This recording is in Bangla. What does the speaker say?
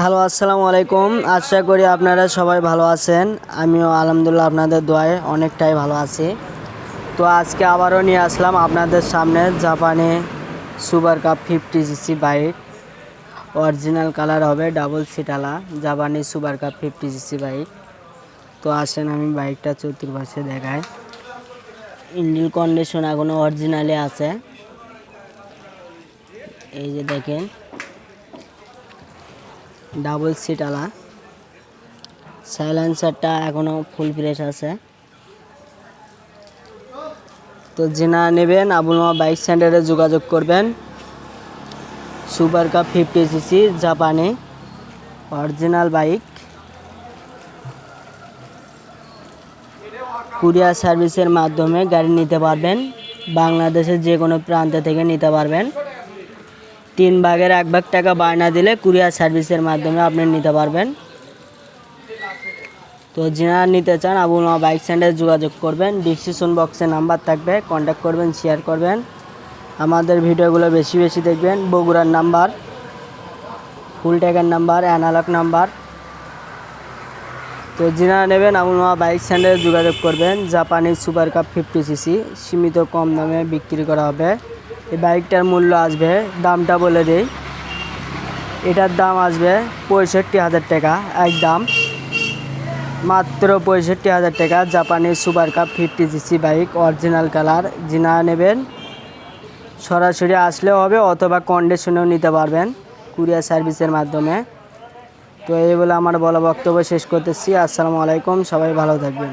হ্যালো, আসসালামু আলাইকুম। আশা করি আপনারা সবাই ভালো আছেন। আমিও আলহামদুলিল্লাহ আপনাদের দোয়ায় অনেকটাই ভালো আছি। তো আজকে আবারও নিয়ে আসলাম আপনাদের সামনে জাপানে super cup fifty CC bike. Original colour হবে ডাবল সিটালা, জাপানি super cup fifty CC bike. তো আসেন আমি বাইকটা চতুর্পাশে দেখাই। ইঞ্জিন কন্ডিশন এখনও অরিজিনালে আছে। এই যে দেখেন ডাবল সিট আলা। সাইলেন্সারটা এখনও ফুল ফ্রেশ আছে। তো যেনা নেবেন, আবুল বাইক সেন্টারে যোগাযোগ করবেন। সুপার কাপ ফিফটি সিসি জাপানি অরিজিনাল বাইক। কুরিয়ার সার্ভিসের মাধ্যমে গাড়ি নিতে পারবেন। বাংলাদেশের যে কোনো প্রান্ত থেকে নিতে পারবেন। তিন ভাগের এক ভাগ টাকা বায়না দিলে কুরিয়ার সার্ভিসের মাধ্যমে আপনি নিতে পারবেন। তো যারা নিতে চান, আবুল মা বাইক সেন্টারে যোগাযোগ করবেন। ডিসক্রিপশন বক্সে নাম্বার থাকবে কন্ট্যাক্ট করবেন শেয়ার করবেন। আমাদের ভিডিওগুলো বেশি বেশি দেখবেন। বগুড়ার নাম্বার ফুল ট্যাগের নাম্বার অ্যানালগ নাম্বার। তো যারা নেবেন, আবুল মা বাইক সেন্টারে যোগাযোগ করবেন। জাপানি সুপার কাপ ফিফটি সিসি সীমিত কম দামে বিক্রি করা হবে। এই বাইকটার মূল্য আসবে, দামটা বলে দিই। এটার দাম আসবে পঁয়ষট্টি হাজার টাকা একদম মাত্র পঁয়ষট্টি হাজার টাকা জাপানি super cup fifty CC bike, original colour. যিনা নেবেন, সরাসরি আসলেও হবে অথবা কন্ডিশনেও নিতে পারবেন কুরিয়ার সার্ভিসের মাধ্যমে। তো এই বলে আমার বলা বক্তব্য শেষ করতেছি। আসসালামু আলাইকুম, সবাই ভালো থাকবেন।